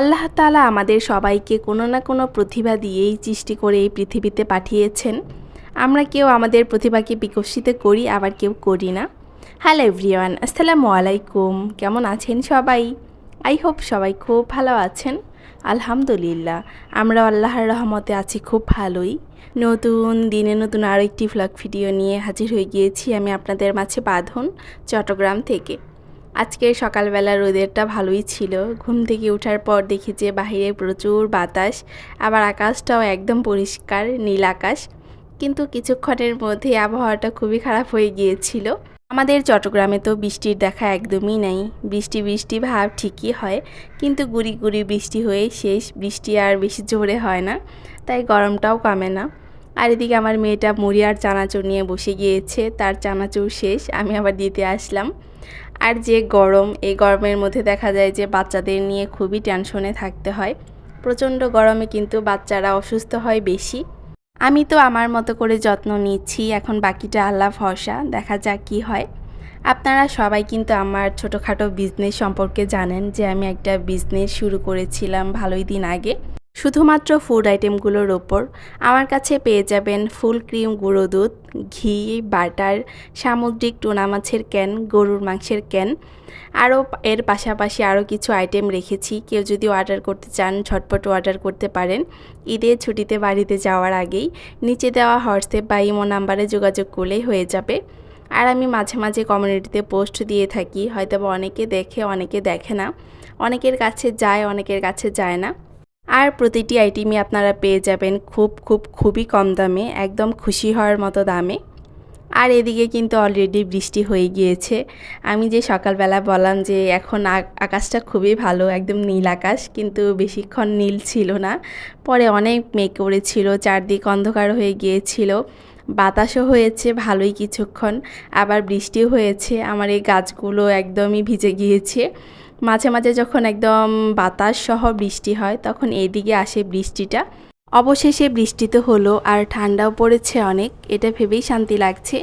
আল্লাহ তালা আমাদের সবাইকে কোনো না কোনো প্রতিভা দিয়েই সৃষ্টি করে এই পৃথিবীতে পাঠিয়েছেন। আমরা কেউ আমাদের প্রতিভাকে বিকশিত করি, আবার কেউ করি না। হ্যালো এভরিওয়ান, আসসালামু আলাইকুম। কেমন আছেন সবাই? আই হোপ সবাই খুব ভালো আছেন। আলহামদুলিল্লাহ আমরা আল্লাহর রহমতে আছি, খুব ভালোই। নতুন দিনে নতুন আরও একটি ভ্লগ ভিডিও নিয়ে হাজির হয়ে গিয়েছি আমি আপনাদের মাঝে বাঁধন, চট্টগ্রাম থেকে। আজকে সকালবেলা রোদেরটা ভালোই ছিল। ঘুম থেকে ওঠার পর দেখি যে বাহিরে প্রচুর বাতাস, আবার আকাশটাও একদম পরিষ্কার, নীল আকাশ। কিন্তু কিছুক্ষণের মধ্যে আবহাওয়াটা খুবই খারাপ হয়ে গিয়েছিল। আমাদের চট্টগ্রামে তো বৃষ্টির দেখা একদমই নেই। বৃষ্টি বৃষ্টি ভাব ঠিকই হয়, কিন্তু গুড়ি গুড়ি বৃষ্টি হয়ে শেষ বৃষ্টি আর বেশি জোরে হয় না, তাই গরমটাও কমে না। আর এদিকে আমার মেয়েটা মুড়ি আর চানাচুর নিয়ে বসে গিয়েছে, তার চানাচুর শেষ, আমি আবার দিতে আসলাম। আর যে গরম, এই গরমের মধ্যে দেখা যায় যে বাচ্চাদের নিয়ে খুবই টেনশনে থাকতে হয়। প্রচণ্ড গরমে কিন্তু বাচ্চারা অসুস্থ হয় বেশি। আমি তো আমার মতো করে যত্ন নিচ্ছি, এখন বাকিটা আল্লাহ ভরসা, দেখা যাক কী হয়। আপনারা সবাই কিন্তু আমার ছোটোখাটো বিজনেস সম্পর্কে জানেন যে আমি একটা বিজনেস শুরু করেছিলাম ভালোই দিন আগে। শুধুমাত্র ফুড আইটেমগুলোর ওপর আমার কাছে পেয়ে যাবেন ফুল ক্রিম গুঁড়ো দুধ, ঘি বাটার সামুদ্রিক টুনা মাছের ক্যান গরুর মাংসের ক্যান আরও এর পাশাপাশি আরও কিছু আইটেম রেখেছি। কেউ যদি অর্ডার করতে চান, ঝটপট অর্ডার করতে পারেন। ঈদের ছুটিতে, বাড়িতে যাওয়ার আগেই নিচে দেওয়া হোয়াটসঅ্যাপ বা ইমো নাম্বারে যোগাযোগ করলেই হয়ে যাবে। আর আমি মাঝে মাঝে কমিউনিটিতে পোস্ট দিয়ে থাকি। হয়তো বা অনেকে দেখে অনেকে দেখে না। অনেকের কাছে যায়, অনেকের কাছে যায় না। আর প্রতিটি আইটেমই আপনারা পেয়ে যাবেন খুব খুব, খুবই কম দামে, একদম খুশি হওয়ার মতো দামে। আর এদিকে কিন্তু অলরেডি বৃষ্টি হয়ে গিয়েছে। আমি যে সকালবেলা বললাম যে এখন আকাশটা খুবই ভালো, একদম নীল আকাশ, কিন্তু বেশিক্ষণ নীল ছিল না। পরে অনেক মেঘ করেছিল, চারদিক অন্ধকার হয়ে গিয়েছিল। বাতাসও হয়েছে ভালোই কিছুক্ষণ, আবার বৃষ্টিও হয়েছে। আমার এই গাছগুলো একদমই ভিজে গিয়েছে। মাঝে মাঝে যখন একদম বাতাস সহ বৃষ্টি হয়, তখন এইদিকে আসে বৃষ্টিটা। অবশেষে বৃষ্টি তো হলো আর ঠান্ডাও পড়েছে অনেক, এটা ভেবেই শান্তি লাগছে।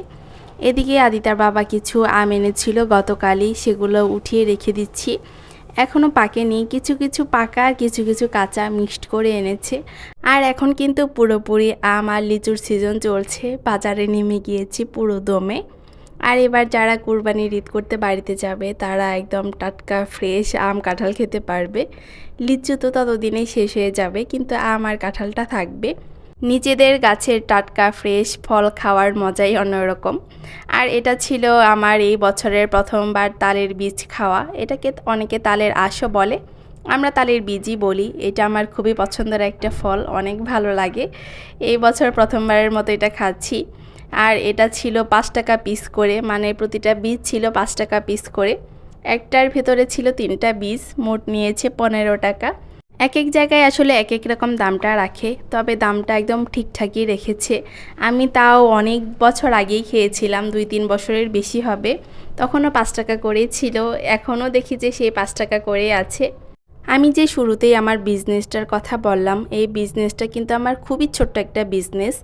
এদিকে আদিতার বাবা কিছু আম এনেছিল গতকালই, সেগুলো উঠিয়ে রেখে দিচ্ছি। এখনও পাকেনি কিছু কিছু পাকা আর কিছু কিছু কাঁচা মিক্সড করে এনেছে। আর এখন কিন্তু পুরোপুরি আম আর লিচুর সিজন চলছে, বাজারে নেমে গিয়েছি পুরো দমে। আর এবার যারা কুরবানি ঈদ করতে বাড়িতে যাবে, তারা একদম টাটকা ফ্রেশ আম কাঁঠাল খেতে পারবে। লিচু তো ততদিনেই শেষ হয়ে যাবে, কিন্তু আম আর কাঁঠালটা থাকবে। নিজেদের গাছের টাটকা ফ্রেশ ফল খাওয়ার মজাই অন্যরকম। আর এটা ছিল আমার এই বছরের প্রথমবার তালের বীজ খাওয়া। এটাকে অনেকে তালের আশও বলে। আমরা তালের বীজই বলি। এটা আমার খুবই পছন্দের একটা ফল, অনেক ভালো লাগে। এই বছর প্রথমবারের মতো এটা খাচ্ছি। আর এটা ছিল পাঁচ টাকা পিস করে মানে প্রতিটা বীজ ছিল পাঁচ টাকা পিস করে। একটার ভেতরে ছিল তিনটা বীজ, মোট নিয়েছে পনেরো টাকা। এক এক জায়গায় আসলে এক এক রকম দামটা রাখে, তবে দামটা একদম ঠিকঠাকই রেখেছে। আমি তাও অনেক বছর আগেই খেয়েছিলাম, দুই তিন বছরের বেশি হবে। তখনও পাঁচ টাকা করেই ছিল, এখনও দেখি যে সেই পাঁচ টাকা করে আছে। আমি যে শুরুতেই আমার বিজনেসটার কথা বললাম, এই বিজনেসটা কিন্তু আমার খুবই ছোট্ট একটা বিজনেস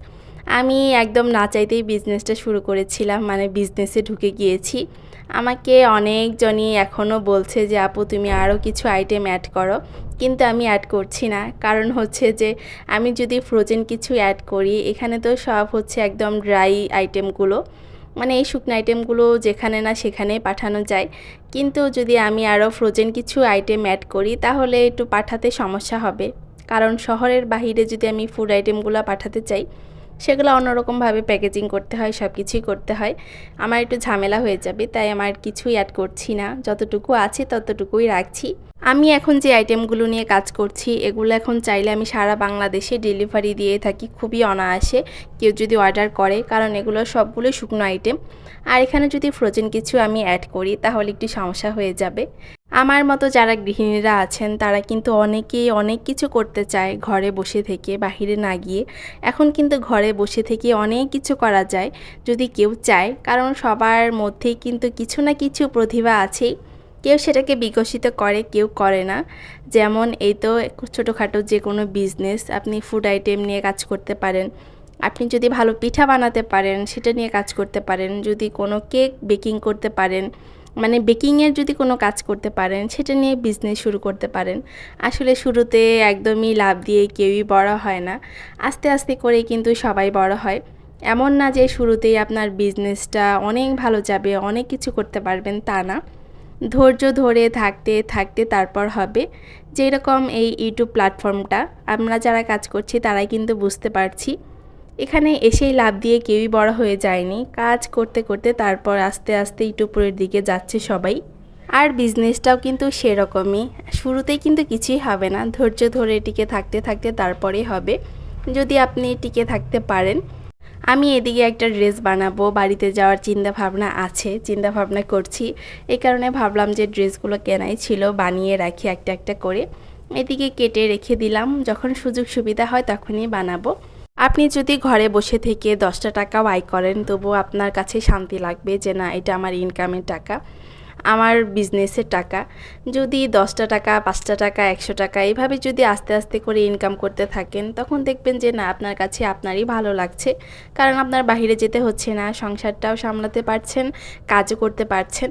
আমি একদম না চাইতেই বিজনেসটা শুরু করেছিলাম মানে বিজনেসে ঢুকে গিয়েছি। আমাকে অনেকজনই এখনও বলছে যে, আপু, তুমি আরও কিছু আইটেম অ্যাড করো। কিন্তু আমি অ্যাড করছি না। কারণ হচ্ছে যে, আমি যদি ফ্রোজেন কিছু অ্যাড করি, এখানে তো সব হচ্ছে একদম ড্রাই আইটেমগুলো মানে এই শুকনো আইটেমগুলো যেখানে না সেখানে পাঠানো যায়। কিন্তু যদি আমি আরও ফ্রোজেন কিছু আইটেম অ্যাড করি, তাহলে একটু পাঠাতে সমস্যা হবে। কারণ শহরের বাহিরে যদি আমি ফুড আইটেমগুলো পাঠাতে চাই সেগুলো অন্যরকমভাবে প্যাকেজিং করতে হয় সব কিছুই করতে হয়। আমার একটু ঝামেলা হয়ে যাবে, তাই আমার কিছুই অ্যাড করছি না। যতটুকু আছে ততটুকুই রাখছি। আমি এখন যে আইটেমগুলো নিয়ে কাজ করছি, এগুলো এখন চাইলে আমি সারা বাংলাদেশে ডেলিভারি দিয়ে থাকি, খুবই অনায়াসে। কেউ যদি অর্ডার করে, কারণ এগুলো সবগুলোই শুকনো আইটেম আর এখানে যদি ফ্রোজেন কিছু আমি অ্যাড করি, তাহলে একটু সমস্যা হয়ে যাবে। আমার মতো যারা গৃহিণীরা আছেন, তারা কিন্তু অনেকেই অনেক কিছু করতে চায় ঘরে বসে থেকে, বাহিরে না গিয়ে। এখন কিন্তু ঘরে বসে থেকে অনেক কিছু করা যায়, যদি কেউ চায়। কারণ সবার মধ্যেই কিন্তু কিছু না কিছু প্রতিভা আছেই। কেউ সেটাকে বিকশিত করে, কেউ করে না। যেমন এই তো ছোটোখাটো যে কোনো বিজনেস আপনি ফুড আইটেম নিয়ে কাজ করতে পারেন। আপনি যদি ভালো পিঠা বানাতে পারেন, সেটা নিয়ে কাজ করতে পারেন। যদি কোনো কেক বেকিং করতে পারেন। মানে বেকিংয়ের যদি কোনো কাজ করতে পারেন, সেটা নিয়ে বিজনেস শুরু করতে পারেন। আসলে শুরুতে একদমই লাভ দিয়ে কেউই বড় হয় না। আস্তে আস্তে করে কিন্তু সবাই বড় হয়। এমন না যে শুরুতেই আপনার বিজনেসটা অনেক ভালো যাবে, অনেক কিছু করতে পারবেন তা না। ধৈর্য ধরে থাকতে থাকতে তারপর হবে। যেরকম এই ইউটিউব প্ল্যাটফর্মটা আমরা যারা কাজ করছি তারাই কিন্তু বুঝতে পারছি। এখানে এসেই লাভ দিয়ে কেউই বড় হয়ে যায়নি। কাজ করতে করতে তারপর আস্তে আস্তে ইউটিউবের দিকে যাচ্ছে সবাই। আর বিজনেসটাও কিন্তু সেরকমই। শুরুতেই কিন্তু কিছুই হবে না। ধৈর্য ধরে টিকে থাকতে থাকতে তারপরেই হবে। যদি আপনি টিকে থাকতে পারেন, আমি এদিকে একটা ড্রেস বানাবো। বাড়িতে যাওয়ার চিন্তা ভাবনা আছে চিন্তা ভাবনা করছি। এই কারণে ভাবলাম যে ড্রেসগুলো কেনাই ছিল, বানিয়ে রাখি একটা একটা করে। এদিকে কেটে রেখে দিলাম। যখন সুযোগ সুবিধা হয় তখনই বানাবো। আপনি যদি ঘরে বসে থেকে দশটা টাকাও আয় করেন, তবুও আপনার কাছে শান্তি লাগবে যে, না, এটা আমার ইনকামের টাকা, আমার বিজনেসের টাকা। যদি দশটা টাকা, পাঁচটা টাকা, একশো টাকা এইভাবে যদি আস্তে আস্তে করে ইনকাম করতে থাকেন, তখন দেখবেন যে, না, আপনার কাছে আপনারই ভালো লাগছে। কারণ আপনার বাইরে যেতে হচ্ছে না, সংসারটাও সামলাতে পারছেন, কাজও করতে পারছেন।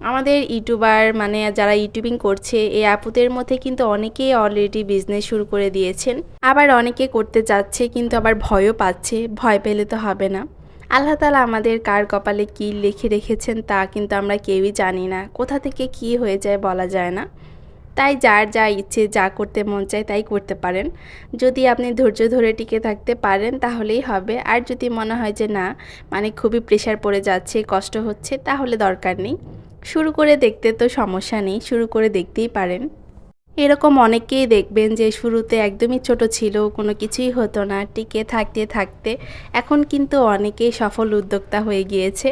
আমাদের ইউটিউবার মানে যারা ইউটিউবিং করছে, এই আপুদের মধ্যে কিন্তু অনেকেই অলরেডি বিজনেস শুরু করে দিয়েছেন। আবার অনেকে করতে যাচ্ছে, কিন্তু আবার ভয়ও পাচ্ছে। ভয় পেলে তো হবে না। আল্লাহ তালা আমাদের কার কপালে কী লিখে রেখেছেন তা কিন্তু আমরা কেউই জানি না। কোথা থেকে কি হয়ে যায় বলা যায় না। তাই যার যা ইচ্ছে যা করতে মন চায় তাই করতে পারেন। যদি আপনি ধৈর্য ধরে টিকে থাকতে পারেন, তাহলেই হবে। আর যদি মনে হয় যে না মানে খুবই প্রেশার পড়ে যাচ্ছে, কষ্ট হচ্ছে, তাহলে দরকার নেই। শুরু করে দেখতে তো সমস্যা নেই, শুরু করে দেখতেই পারেন। এরকম অনেকেই দেখবেন যে শুরুতে একদমই ছোট ছিল, কোনো কিছুই হতো না, টিকে থাকতে থাকতে। এখন কিন্তু অনেকেই সফল উদ্যোক্তা হয়ে গিয়েছে।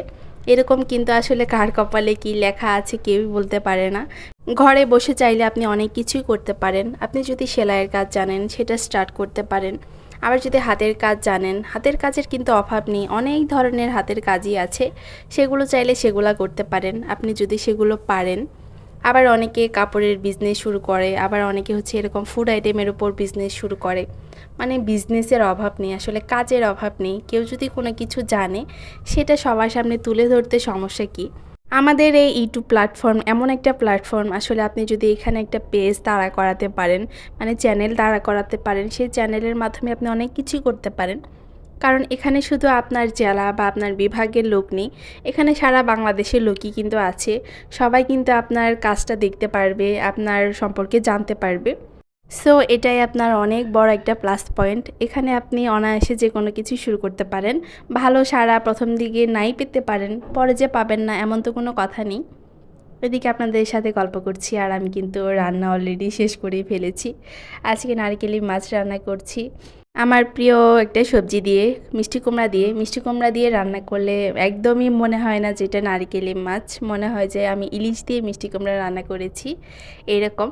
এরকম কিন্তু আসলে কার কপালে কি লেখা আছে কেউই বলতে পারে না। ঘরে বসে চাইলে আপনি অনেক কিছুই করতে পারেন। আপনি যদি সেলাইয়ের কাজ জানেন, সেটা স্টার্ট করতে পারেন। আবার যদি হাতের কাজ জানেন, হাতের কাজের কিন্তু অভাব নেই, অনেক ধরনের হাতের কাজই আছে। সেগুলো চাইলে সেগুলো করতে পারেন, আপনি যদি সেগুলো পারেন। আবার অনেকে কাপড়ের বিজনেস শুরু করে, আবার অনেকে হচ্ছে এরকম ফুড আইটেমের উপর বিজনেস শুরু করে। মানে বিজনেসের অভাব নেই, আসলে কাজের অভাব নেই। কেউ যদি কোনো কিছু জানে, সেটা সবার সামনে তুলে ধরতে সমস্যা কী? আমাদের এই ইউটিউব প্ল্যাটফর্ম এমন একটা প্ল্যাটফর্ম আসলে আপনি যদি এখানে একটা পেজ দাঁড়া করাতে পারেন মানে চ্যানেল দাঁড়া করাতে পারেন, সেই চ্যানেলের মাধ্যমে আপনি অনেক কিছুই করতে পারেন। কারণ এখানে শুধু আপনার জেলা বা আপনার বিভাগের লোক নেই, এখানে সারা বাংলাদেশের লোকই কিন্তু আছে। সবাই কিন্তু আপনার কাজটা দেখতে পারবে, আপনার সম্পর্কে জানতে পারবে। সো এটাই আপনার অনেক বড় একটা প্লাস পয়েন্ট এখানে আপনি অনায়াসে যে কোনো কিছু শুরু করতে পারেন। ভালো সারা প্রথম দিকে নাই পেতে পারেন, পরে যে পাবেন না, এমন তো কোনো কথা নেই। এদিকে আপনাদের সাথে গল্প করছি আর আমি কিন্তু রান্না অলরেডি শেষ করেই ফেলেছি। আজকে নারকেলি মাছ রান্না করছি। আমার প্রিয় একটা সবজি দিয়ে, মিষ্টি কুমড়া দিয়ে। মিষ্টি কুমড়া দিয়ে রান্না করলে একদমই মনে হয় না যেটা নারিকেলি মাছ। মনে হয় যে আমি ইলিশ দিয়ে মিষ্টি কুমড়া রান্না করেছি। এরকম।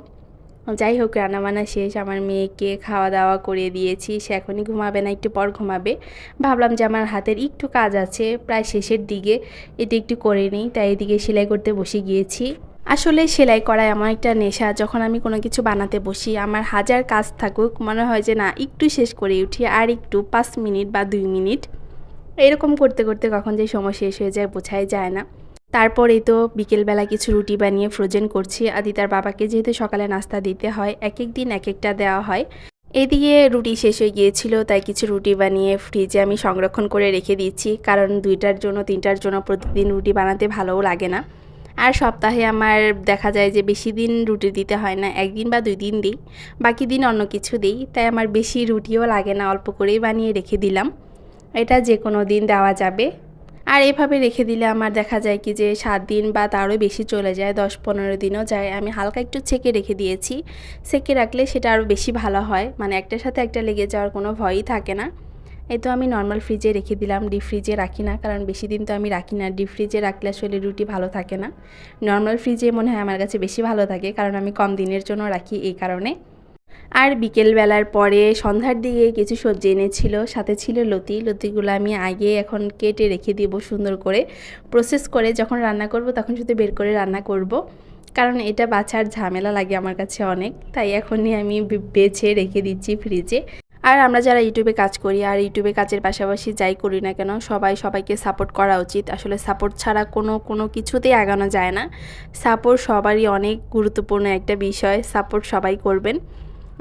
যাই হোক রান্নাবান্না শেষ। আমার মেয়েকে খাওয়া দাওয়া করে দিয়েছি। সে এখনই ঘুমাবে না, একটু পর ঘুমাবে। ভাবলাম যে আমার হাতের একটু কাজ আছে, প্রায় শেষের দিকে। এটি একটু করে নিই, তাই এদিকে সেলাই করতে বসে গিয়েছি। আসলে সেলাই করা এমন একটা নেশা। যখন আমি কোনো কিছু বানাতে বসি, আমার হাজার কাজ থাকুক, মনে হয় যে না, একটু শেষ করে উঠি, আর একটু পাঁচ মিনিট বা দুই মিনিট। এরকম করতে করতে কখন যে সময় শেষ হয়ে যায়, বোঝাই যায় না। তারপরেই তো বিকেলবেলা কিছু রুটি বানিয়ে ফ্রোজেন করছি। আদিতার বাবাকে যেহেতু সকালে নাস্তা দিতে হয় এক এক দিন এক একটা দেওয়া হয়। এদিকে রুটি শেষ হয়ে গিয়েছিল, তাই কিছু রুটি বানিয়ে ফ্রিজে আমি সংরক্ষণ করে রেখে দিচ্ছি। কারণ দুইটার জন্য, তিনটার জন্য প্রতিদিন রুটি বানাতে ভালোও লাগে না। আর সপ্তাহে আমার দেখা যায় যে বেশি দিন রুটি দিতে হয় না, একদিন বা দুই দিন দিই, বাকি দিন অন্য কিছু দিই। তাই আমার বেশি রুটিও লাগে না, অল্প করেই বানিয়ে রেখে দিলাম। এটা যে কোনো দিন দেওয়া যাবে। আর এভাবে রেখে দিলে আমার দেখা যায় কি যে সাত দিন বা তারও বেশি চলে যায়, দশ পনেরো দিনও যায়। আমি হালকা একটু ছেঁকে রেখে দিয়েছি। ছেঁকে রাখলে সেটা আরও বেশি ভালো হয়। মানে একটার সাথে একটা লেগে যাওয়ার কোনো ভয়ই থাকে না। এই তো আমি নর্মাল ফ্রিজে রেখে দিলাম ডিপ ফ্রিজে রাখি না। কারণ বেশি দিন তো আমি রাখি না। ডিপ ফ্রিজে রাখলে আসলে রুটি ভালো থাকে না। নর্মাল ফ্রিজে মনে হয় আমার কাছে বেশি ভালো থাকে। কারণ আমি কম দিনের জন্য রাখি এই কারণে। আর বিকেলবেলার পরে সন্ধ্যার দিকে কিছু সবজি এনেছিল, সাথে ছিল লতি। লতিগুলো আমি আগে এখন কেটে রেখে দিব সুন্দর করে প্রসেস করে যখন রান্না করব তখন শুধু বের করে রান্না করব। কারণ এটা বাছার ঝামেলা লাগে আমার কাছে অনেক, তাই এখনই আমি বেছে রেখে দিচ্ছি ফ্রিজে আর আমরা যারা ইউটিউবে কাজ করি আর ইউটিউবে কাজের পাশাপাশি যাই করি না কেন, সবাই সবাইকে সাপোর্ট করা উচিত। আসলে সাপোর্ট ছাড়া কোনো কোনো কিছুতেই আগানো যায় না। সাপোর্ট সবারই অনেক গুরুত্বপূর্ণ একটা বিষয় সাপোর্ট সবাই করবেন।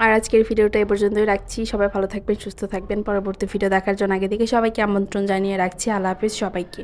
আর আজকের ভিডিওটা এ পর্যন্তই রাখছি। সবাই ভালো থাকবেন, সুস্থ থাকবেন। পরবর্তী ভিডিও দেখার জন্য আগে থেকে সবাইকে আমন্ত্রণ জানিয়ে রাখছি। আল্লাহ হাফিজ সবাইকে।